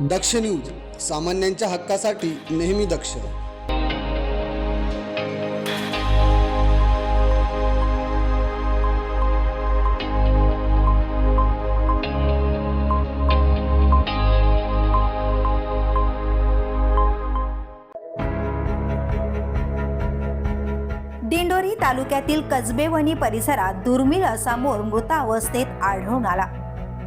दक्ष news सामान्यांच्या हक्कासाठी नेहमी दक्ष. दिंडोरी तालुक्यातील कसबेवणी परिसरात दुर्मिळ असा मोर मृतावस्थेत आढळून आला.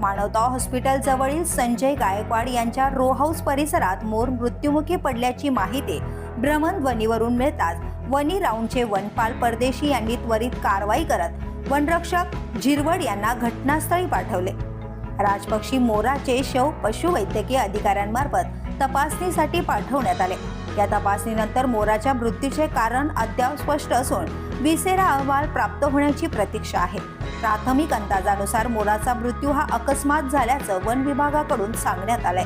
मानवता हॉस्पिटल जवळील संजय गायकवाड यांच्या रो हाऊस परिसरात मोर मृत्युमुखी पडल्याची माहिती भ्रमणध्वनीवरून मिळताच वनी राऊंडचे वनपाल परदेशी यांनी त्वरित कारवाई करत वनरक्षक झिरवड यांना घटनास्थळी पाठवले. राजपक्षी मोराचे शव पशुवैद्यकीय अधिकाऱ्यांमार्फत तपासणीसाठी पाठवण्यात आले. या तपासणीनंतर मोराच्या मृत्यूचे कारण अद्याप स्पष्ट असून विसेरा अहवाल प्राप्त होण्याची प्रतीक्षा आहे. प्राथमिक अंदाजानुसार मोराचा मृत्यू हा अकस्मात झाल्याचं वन विभागाकडून सांगण्यात आलंय.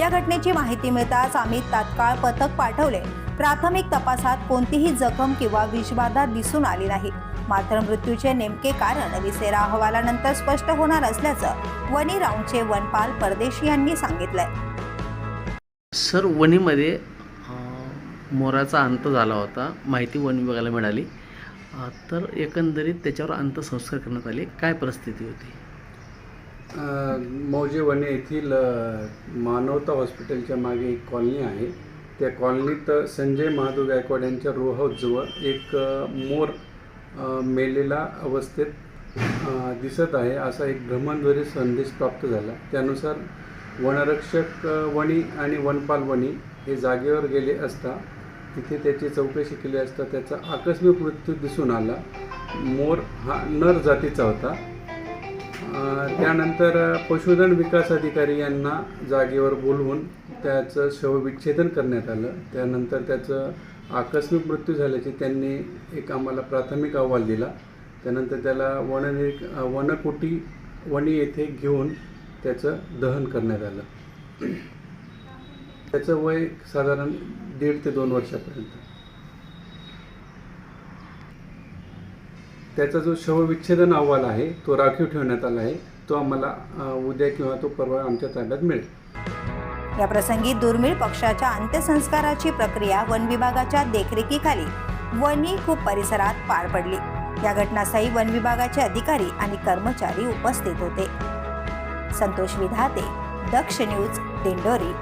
या घटनेची माहिती मिळताच आम्ही तात्काळ पथक पाठवले. प्राथमिक तपासात कोणतीही जखम किंवा विषबाधा दिसून आली नाही. मात्र मृत्यूचे नेमके कारण विसेरा अहवालानंतर स्पष्ट होणार असल्याचं वनी राऊंडचे वनपाल परदेशी यांनी सांगितलंय. सर वनीमध्ये मोराचा अंत झाला होता. माहिती वन विभागाला मिळाली. तर एकंदरीत त्याच्यावर अंत्यसंस्कार करण्यात आले. काय परिस्थिती होती? मौजे वने येथील मानवता हॉस्पिटलच्या मागे एक कॉलनी आहे. त्या कॉलनीत संजय महादेव गायकवाड यांच्या रो हाऊसजवळ एक मोर मेलेला अवस्थेत दिसत आहे. असा एक भ्रमणध्वनी संदेश प्राप्त झाला. त्यानुसार वनरक्षक वणी आणि वनपाल वणी हे जागेवर गेले असता तिथे त्याची चौकशी केली असता त्याचा आकस्मिक मृत्यू दिसून आला. मोर हा नर जातीचा होता. त्यानंतर पशुधन विकास अधिकारी यांना जागेवर बोलवून त्याचं शवविच्छेदन करण्यात आलं. त्यानंतर त्याचं आकस्मिक मृत्यू झाल्याचे त्यांनी एक आम्हाला प्राथमिक अहवाल दिला. त्यानंतर त्याला वननि वनकुटी वणी येथे घेऊन त्याचं दहन करण्यात आलं. त्याचं वय साधारण दीड ते दोन वर्षापर्यंत. त्याचा जो शवविच्छेदन अहवाल आहे तो राखीव ठेवण्यात आला आहे तो आम्हाला उद्या किंवा तो परवा आमच्या ताब्यात मिळेल. या प्रसंगी दुर्मिळ पक्षाच्या अंत्यसंस्काराची प्रक्रिया वन विभागाच्या देखरेखीखाली वनी खूप परिसरात पार पडली. या घटनास्थळी वन विभागाचे अधिकारी आणि कर्मचारी उपस्थित होते. संतोष विधाते दक्ष न्यूज दिंडोरी.